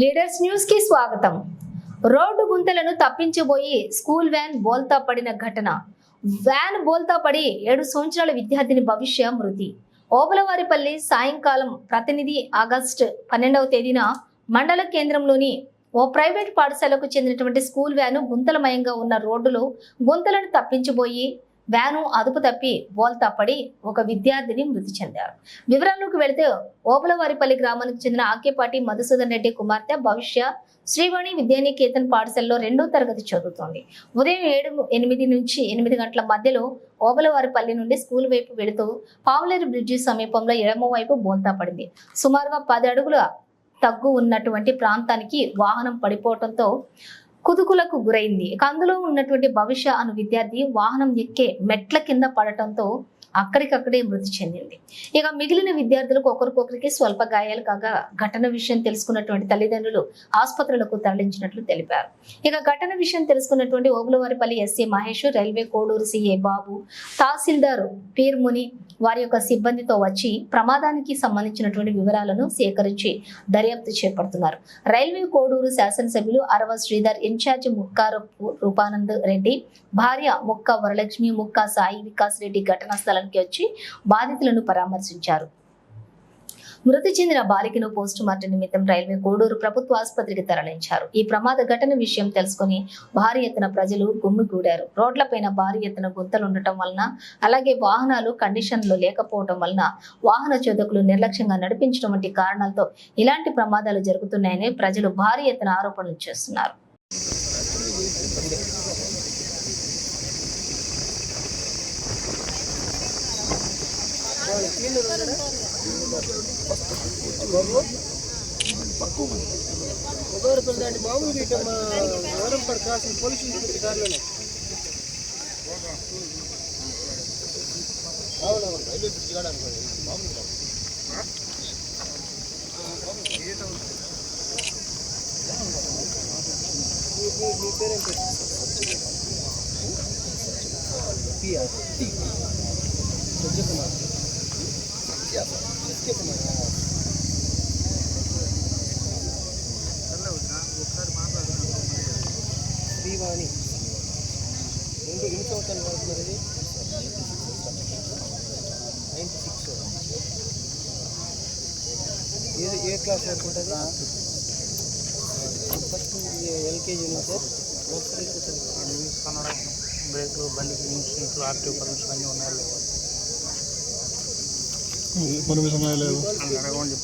Leaders న్యూస్కి స్వాగతం. Road గుంతలను తప్పించబోయి స్కూల్ వ్యాన్ బోల్తా పడిన ఘటన. వ్యాన్ బోల్తా పడి ఏడు సంవత్సరాల విద్యార్థిని భవిష్య మృతి. ఓబలవారిపల్లి సాయంకాలం ప్రతినిధి ఆగస్టు పన్నెండవ తేదీన మండల కేంద్రంలోని ఓ ప్రైవేట్ పాఠశాలకు చెందినటువంటి స్కూల్ వ్యాను గుంతలమయంగా ఉన్న రోడ్డులో గుంతలను తప్పించబోయి వ్యాను అదుపు తప్పి బోల్తా పడి ఒక విద్యార్థిని మృతి చెందారు. వివరాల్లోకి వెళితే ఓబలవారిపల్లి గ్రామానికి చెందిన ఆకేపాటి మధుసూదన్ రెడ్డి కుమార్తె భవిష్య శ్రీవాణి విద్యానికేతన్ పాఠశాలలో రెండో తరగతి చదువుతోంది. ఉదయం ఏడు ఎనిమిది నుంచి ఎనిమిది గంటల మధ్యలో ఓబలవారిపల్లి నుండి స్కూల్ వైపు వెళుతూ పావులేరు బ్రిడ్జి సమీపంలో ఎడమవైపు బోల్తా పడింది సుమారుగా పది అడుగుల తగ్గు ఉన్నటువంటి ప్రాంతానికి వాహనం పడిపోవడంతో కుదుకులకు గురైంది. ఇక అందులో ఉన్నటువంటి భవిష్య అను విద్యార్థి వాహనం ఎక్కే మెట్ల కింద పడటంతో అక్కడికక్కడే మృతి చెందింది. ఇక మిగిలిన విద్యార్థులకు ఒకరికొకరికి స్వల్ప గాయాలు కాగా ఘటన విషయం తెలుసుకున్నటువంటి తల్లిదండ్రులు ఆసుపత్రులకు తరలించినట్లు తెలిపారు. ఇక ఘటన విషయం తెలుసుకున్నటువంటి Ogulavaripalli SC Mahesh railway Koduru CA Babu తహసీల్దార్ పీర్ముని వారి యొక్క సిబ్బందితో వచ్చి ప్రమాదానికి సంబంధించినటువంటి వివరాలను సేకరించి దర్యాప్తు చేపడుతున్నారు. రైల్వే కోడూరు శాసనసభ్యులు అరవ శ్రీధర్ ఇన్ఛార్జి ముక్కా రూపానంద్ రెడ్డి భార్య ముక్క వరలక్ష్మి ముక్క సాయి వికాస్ రెడ్డి ఘటనా స్థలానికి వచ్చి బాధితులను పరామర్శించారు. మృతి చెందిన బాలికను పోస్టు మార్టం నిమిత్తం రైల్వే కోడూరు ప్రభుత్వ ఆసుపత్రికి తరలించారు. ఈ ప్రమాద ఘటన విషయం తెలుసుకుని భారీ ఎత్తున ప్రజలు గుమ్మిగూడారు రోడ్లపైన భారీ ఎత్తున గుంతలు ఉండటం వలన అలాగే వాహనాలు కండిషన్లో లేకపోవడం వలన వాహన చోదకులు నిర్లక్ష్యంగా నడిపించడం వంటి కారణాలతో ఇలాంటి ప్రమాదాలు జరుగుతున్నాయని ప్రజలు భారీ ఎత్తున ఆరోపణలు చేస్తున్నారు. దాన్ని మామూలుగా ఇక మా వరం పడ కాసిన పోలీసు గారిలోనే అవునవును రైల్వే బ్రిడ్జ్ కాడ అనుకోండి మామూలుగా మీ పేరేం పేరు సత్యకుమార్ శ్రీవాణి. రెండు ఎన్ని సంవత్సరాలు పడుతున్నారు ఇది నైంటీ సిక్స్. ఏది ఏ క్లాస్ వరకు ఉంటుంది ఫస్ట్ ఎల్కేజీ నుంచి నర్సరీ కన్నడ బ్రేకులు బండికి ఇన్సూరెన్స్లు ఆర్టీఓ పర్మిషన్ అన్నీ ఉన్నాయి. లేవు పర్మిషన్ లేదు అని అడగమని చెప్పి